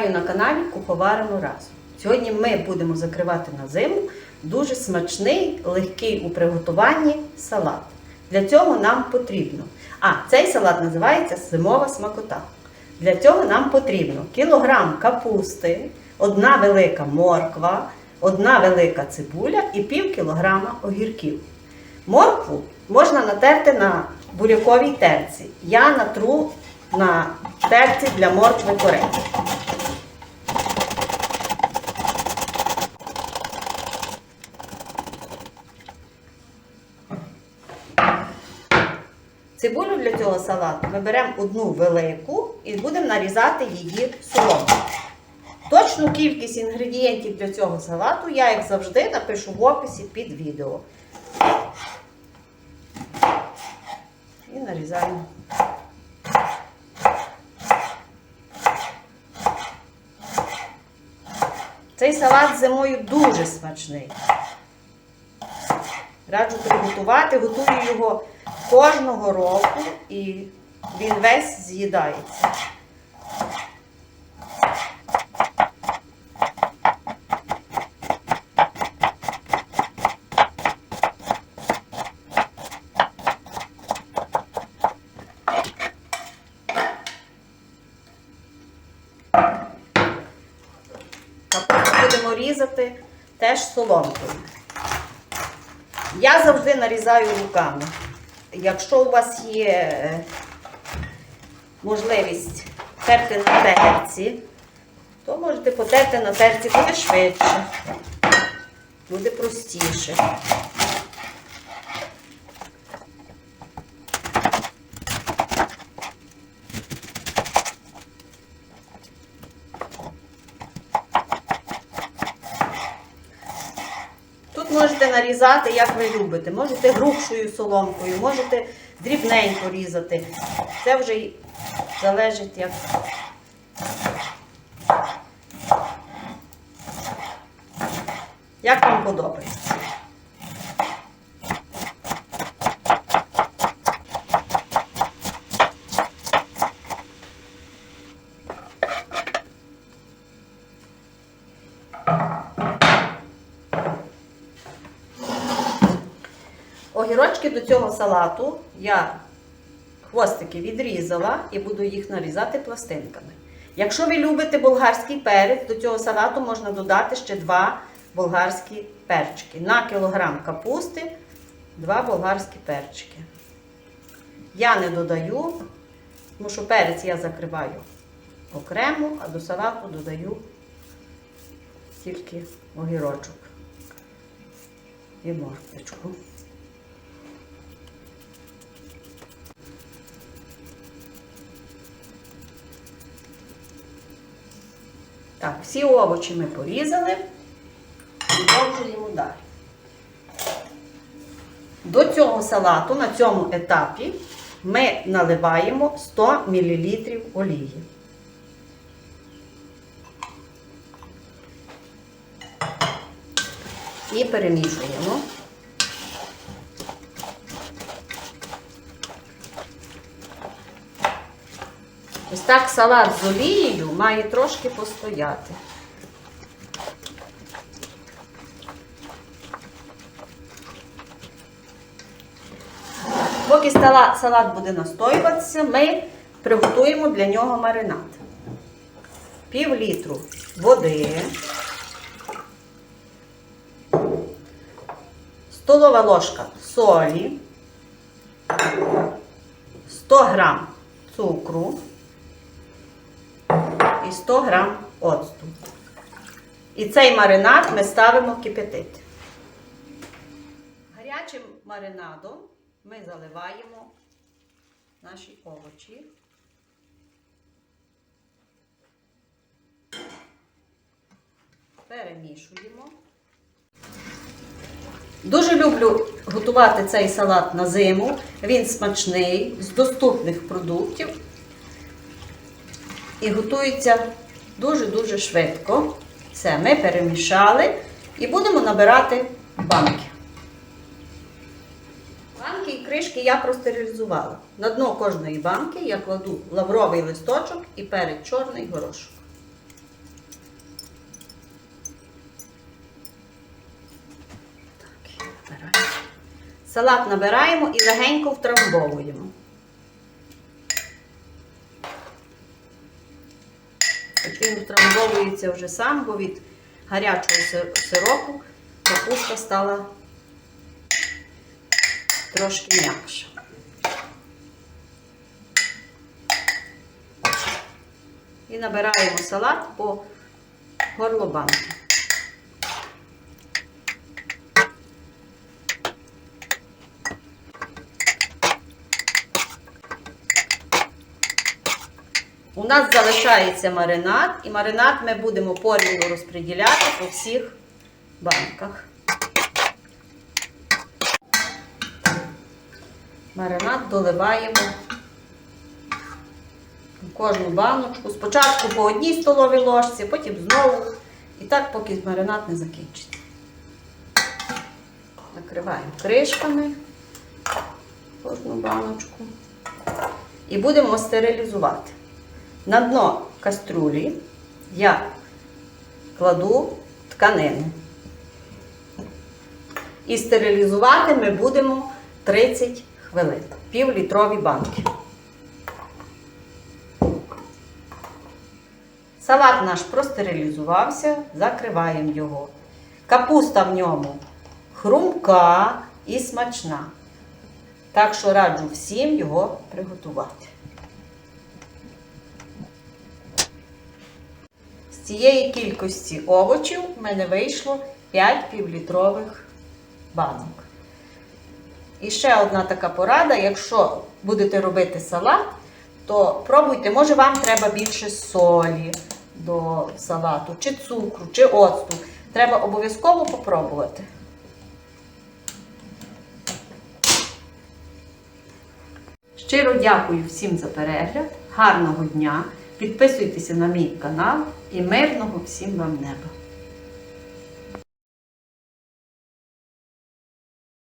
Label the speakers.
Speaker 1: Вітаю на каналі Куховаримо разом. Сьогодні ми будемо закривати на зиму дуже смачний, легкий у приготуванні салат. Для цього нам потрібно. А, цей салат називається зимова смакота. Для цього нам потрібно кілограм капусти, одна велика морква, одна велика цибуля і пів кілограма огірків. Моркву можна натерти на буряковій терці. Я натру на терці для моркви корейки. Цибулю для цього салату ми беремо одну велику і будемо нарізати її соломкою. Точну кількість інгредієнтів для цього салату я, як завжди, напишу в описі під відео. І нарізаємо. Цей салат зимою дуже смачний. Раджу приготувати, готую його кожного року і він весь з'їдається. Будемо різати теж соломкою. Я завжди нарізаю руками. Якщо у вас є е, можливість терти на терці, то можете потерти на терці, буде швидше, буде простіше. Можете нарізати, як ви любите. Можете грубшою соломкою, можете дрібненько різати. Це вже залежить як. Як вам подобається. Огірочки до цього салату я хвостики відрізала і буду їх нарізати пластинками. Якщо ви любите болгарський перець, до цього салату можна додати ще два болгарські перчики. На кілограм капусти два болгарські перчики. Я не додаю, тому що перець я закриваю окремо, а до салату додаю тільки огірочок і морквочку. Так, всі овочі ми порізали продовжуємо далі. До цього салату на цьому етапі ми наливаємо 100 мл олії. І перемішуємо. Ось так салат з олією має трошки постояти. Поки салат буде настоюватися, ми приготуємо для нього маринад. Пів літру води, столова ложка солі, 100 грам цукру і 100 грам оцту. І цей маринад ми ставимо кипятити. Гарячим маринадом ми заливаємо наші овочі. Перемішуємо. Дуже люблю готувати цей салат на зиму. Він смачний, з доступних продуктів і готується дуже-дуже швидко. Все, ми перемішали і будемо набирати банки. Банки і кришки я простерилізувала. На дно кожної банки я кладу лавровий листочок і перед чорний горошок. Так, Салат набираємо і легенько втрамбовуємо. Він втрамбовується вже сам, бо від гарячого сир- сиропу капуста стала трошки м'якша. І набираємо салат по горло У нас залишається маринад, і маринад ми будемо порівну розподіляти по всіх банках. Маринад доливаємо в кожну баночку. Спочатку по одній столовій ложці, потім знову. І так, поки маринад не закінчиться. Накриваємо кришками кожну баночку. І будемо стерилізувати. На дно каструлі я кладу тканину. І стерилізувати ми будемо 30 хвилин. Півлітрові банки. Салат наш простерилізувався, закриваємо його. Капуста в ньому хрумка і смачна. Так що раджу всім його приготувати. Цієї кількості овочів в мене вийшло 5 півлітрових банок. І ще одна така порада: якщо будете робити салат, то пробуйте, може вам треба більше солі до салату, чи цукру, чи оцту. Треба обов'язково попробувати. Щиро дякую всім за перегляд. Гарного дня! Підписуйтеся на мій канал і мирного всім вам неба!